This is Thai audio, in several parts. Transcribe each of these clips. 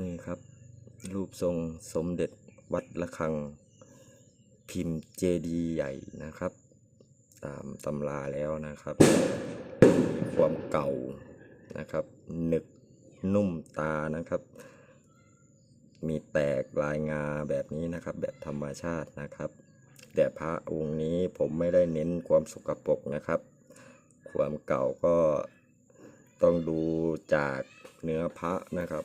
นี่ครับ รูปทรงสมเด็จวัดระฆัง พิมพ์เจดีย์ใหญ่นะครับ ตามตำราแล้วนะครับ มีความเก่านะครับ หนึกนุ่มตานะครับ มีแตกลายงาแบบนี้นะครับ แบบธรรมชาตินะครับ แต่พระองค์นี้ผมไม่ได้เน้นความสกปรกนะครับ ความเก่าก็ต้องดูจากเนื้อพระนะครับ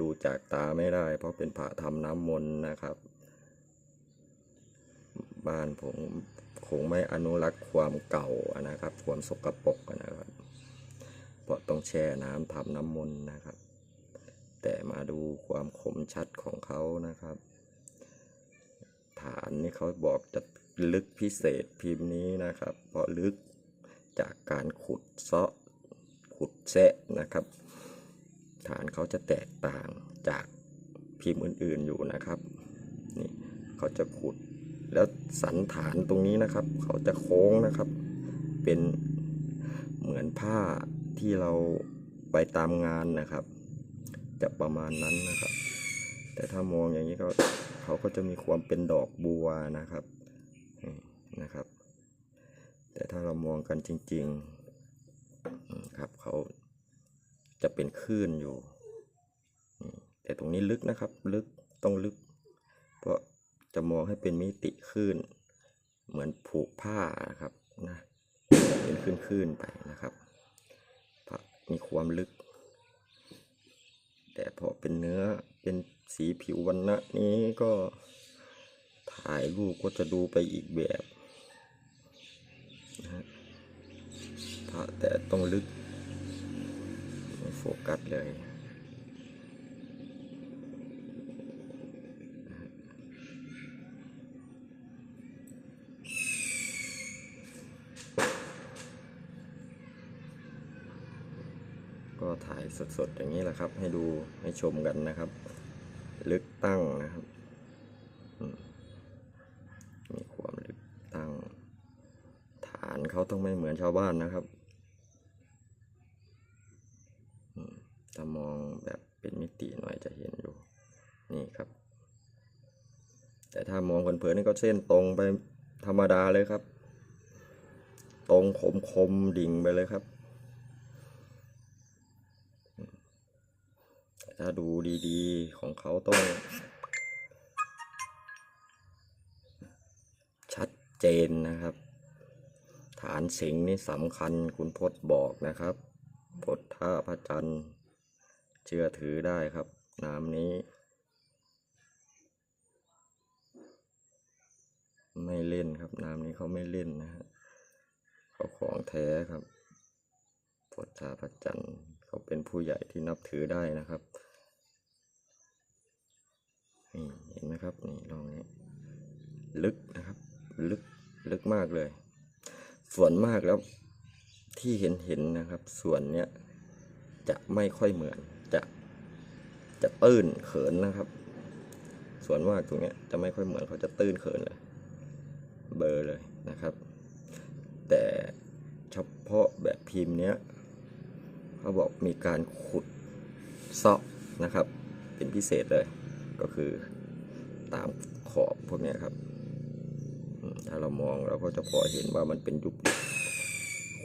ดูจากตาไม่ได้ เพราะเป็นพระทำน้ำมนต์นะครับ บ้านผมคงไม่อนุรักษ์ความเก่านะครับ ความสกปรกนะครับ เพราะต้องแช่น้ำทำน้ำมนต์นะครับ แต่มาดูความคมชัดของเขานะครับ ฐานนี่เขาบอกจะลึกพิเศษพิมพ์นี้นะครับ เพราะลึกจากการขุดเซาะขุดแซะนะครับ ฐานเขาจะแตกต่างจากพิมพ์อื่นๆอยู่นะครับนี่เขาจะขุดแล้วสันฐานตรงนี้นะครับ เขาจะโค้งนะครับ เป็นเหมือนผ้าที่เราไปตามงานนะครับ จะประมาณนั้นนะครับ แต่ถ้ามองอย่างนี้ก็เขาก็จะมีความเป็นดอกบัวนะครับนี่นะครับ แต่ถ้าเรามองกันจริง ๆ ครับเขา จะเป็นคลื่นอยู่ แต่ตรงนี้ลึกนะครับ ลึกต้องลึก เพราะจะมองให้เป็นมิติคลื่น เหมือนผูกผ้านะครับนะเป็นคลื่นๆไปนะครับเพราะมีความลึก แต่พอเป็นเนื้อเป็นสีผิววันณะนี้ก็ถ่ายรูปก็จะดูไปอีกแบบนะฮะแต่ต้องลึก โฟกัสเลยก็ถ่ายสดๆ อย่างนี้แหละครับ ให้ดูให้ชมกันนะครับ ลึกตั้งนะครับ มีความลึกตั้ง ฐานเขาต้องไม่เหมือนชาวบ้านนะครับอืม ถ้ามองแบบเป็นมิติหน่อยจะเห็นอยู่ นี่ครับ แต่ถ้ามองเพลินๆนี่ก็เส้นตรงไปธรรมดาเลยครับ ตรงคมคมๆดิ่งไปเลยครับ ถ้าดูดีๆของเขาต้อง ชัดเจนนะครับ ฐานสิงห์นี่สำคัญคุณพจน์บอกนะครับพจน์ท่าพระจันทร์ เชื่อถือได้ครับนามนี้ ไม่เล่นครับนามนี้เขาไม่เล่นนะฮะเขาของแท้ครับพจน์ท่าพระจันทร์เขาเป็นผู้ใหญ่ที่นับถือได้นะครับนี่เห็นไหมครับนี่ลองนี้ลึกนะครับ ลึกลึกมากเลย ส่วนมากแล้วที่เห็นเห็นนะครับ ส่วนเนี้ยจะไม่ค่อยเหมือน จะตื้นเขินนะครับ ส่วนมากตรงเนี้ยจะไม่ค่อยเหมือนเขาจะตื้นเขินเลย เบอร์เลยนะครับ แต่เฉพาะแบบพิมพ์เนี้ยเขาบอกมีการขุดซาะนะครับ เป็นพิเศษเลย ก็คือตามขอบพวกนี้ครับ ถ้าเรามองเราก็จะพอเห็นว่ามันเป็นยุบ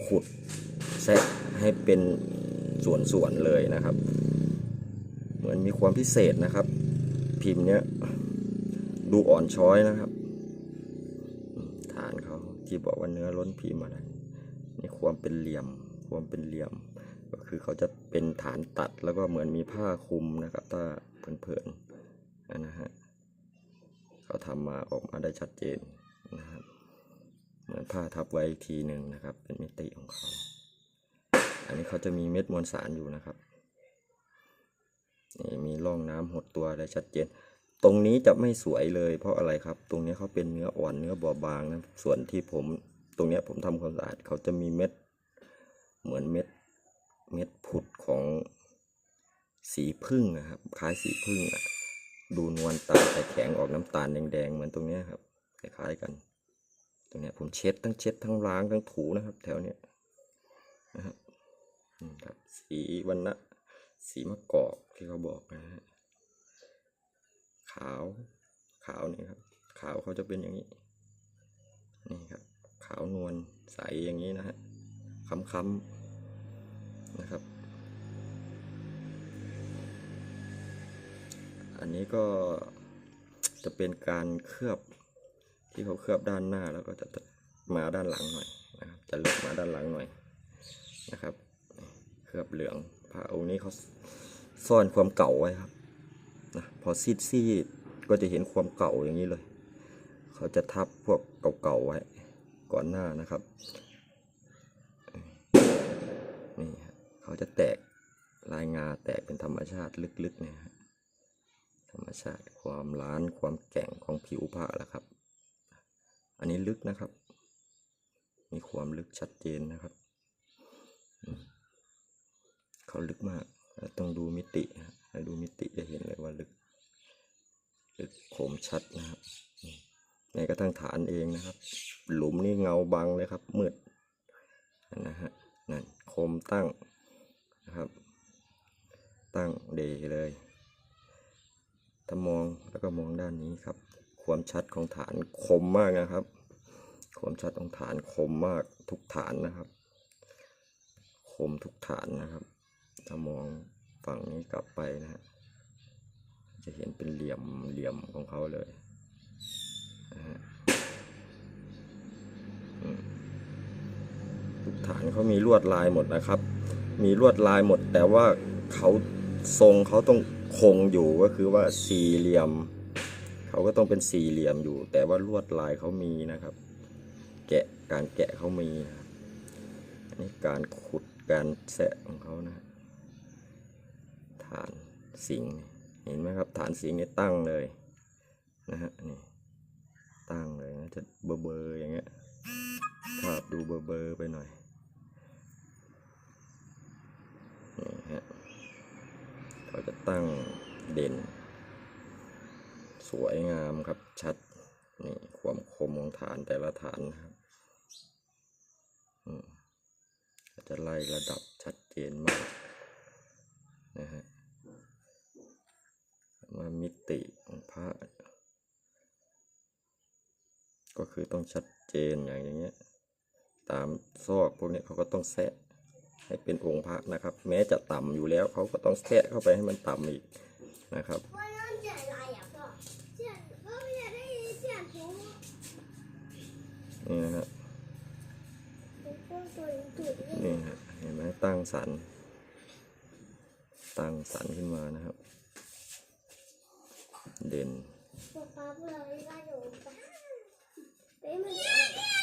ขุดแซะให้เป็นส่วนๆเลยนะครับ มีความพิเศษนะครับ พิมพ์เนี้ยดูอ่อนช้อยนะครับ ฐานเขาที่บอกว่าเนื้อล้นพิมพ์อะไรนี่ความเป็นเหลี่ยม ความเป็นเหลี่ยม ก็คือเขาจะเป็นฐานตัดแล้วก็เหมือนมีผ้าคลุมนะครับ ถ้าเพลินๆนะฮะเขาทำมาออกมาได้ชัดเจนนะครับเหมือนผ้าทับไว้อีกทีหนึ่งนะครับ เป็นมิติของเขา อันนี้เขาจะมีเม็ดมวลสารอยู่นะครับ นี่มีร่องน้ำหดตัวได้ชัดเจน ตรงนี้จะไม่สวยเลย เพราะอะไรครับ ตรงนี้เขาเป็นเนื้ออ่อนเนื้อบอบบางนะส่วนที่ผมตรงนี้ผมทำความสะอาดเขาจะมีเม็ด เหมือนเม็ดเม็ดผุดของสีพึ่งนะครับคล้ายสีพึ่งอะดูนวลตาแต่แข็งออกน้ำตาลแดงๆเหมือนตรงนี้ครับคล้ายๆกัน ตรงนี้ผมเช็ดทั้งเช็ดทั้งล้างทั้งถูนะครับ แถวเนี้ยนะครับครับสีวันนะ สีมะกอกที่เขาบอกนะฮะขาวขาวนี่ครับ ขาวเขาจะเป็นอย่างนี้นี่ครับ ขาวนวลใสอย่างนี้นะฮะค้ำๆนะครับ อันนี้ก็จะเป็นการเคลือบที่เขาเคลือบด้านหน้าแล้วก็จะมาด้านหลังหน่อยนะครับ จะเลือกมาด้านหลังหน่อยนะครับ เคลือบเหลือง พระองค์นี้เขาซ่อนความเก่าไว้ครับนะพอซีดซีดก็จะเห็นความเก่าอย่างนี้เลย เขาจะทับพวกเก่าๆไว้ ก่อนหน้านะครับนี่เขาจะแตกลายงาแตกเป็นธรรมชาติลึกๆเนี่ยฮะธรรมชาติความล้านความแก่งของผิวผ้าแล้วครับ อันนี้ลึกนะครับ มีความลึกชัดเจนนะครับ เขาลึกมาก ต้องดูมิติฮะถ้ดูมิติจะเห็นเลยว่าลึก ลึกคมชัดนะครับอืมแม้กระทั่งฐานเองนะครับ หลุมนี่เงาบังเลยครับ มืดนะฮะนั่นคมตั้งนะครับ ตั้งเดเลยถ้ามองแล้วก็มองด้านนี้ครับ ความชัดของฐานคมมากนะครับ ความชัดของฐานคมมากทุกฐานนะครับ คมทุกฐานนะครับ ถ้ามองฝั่งนี้กลับไปนะฮะจะเห็นเป็นเหลี่ยมเหลี่ยมของเขาเลยนะฮะทุกฐานเขามีลวดลายหมดนะครับ มีลวดลายหมด แต่ว่าเขาทรงเขาต้องคงอยู่ก็คือว่าสี่เหลี่ยม เขาก็ต้องเป็นสี่เหลี่ยมอยู่ แต่ว่าลวดลายเขามีนะครับ แกะการแกะเขามีนะนนี้การขุดการแสะของเขานะฮะ ฐานสิงเห็นไหมครับฐานสิงห์นี่ตั้งเลยนะฮะนี่ตั้งเลยนะจะเบอร์เบอร์อย่างเงี้ยภาพดูเบอร์เบอร์ไปหน่อยนี่ฮะเขาจะตั้งเด่น สวยงามครับชัดนี่ความคมของฐานแต่ละฐานนะครับจะไล่ระดับชัดเจนมากนะฮะว่ามิติของพระ ก็คือต้องชัดเจนอย่างเงี้ย ตามซอกพวกนี้เขาก็ต้องแซะให้เป็นองค์พระนะครับ แม้จะต่ำอยู่แล้วเขาก็ต้องแซะเข้าไปให้มันต่ำอีกนะครับนี่นะฮะนี่ฮะเห็นไหมตั้งสัน ตั้งสันขึ้นมานะครับ เด่น 没问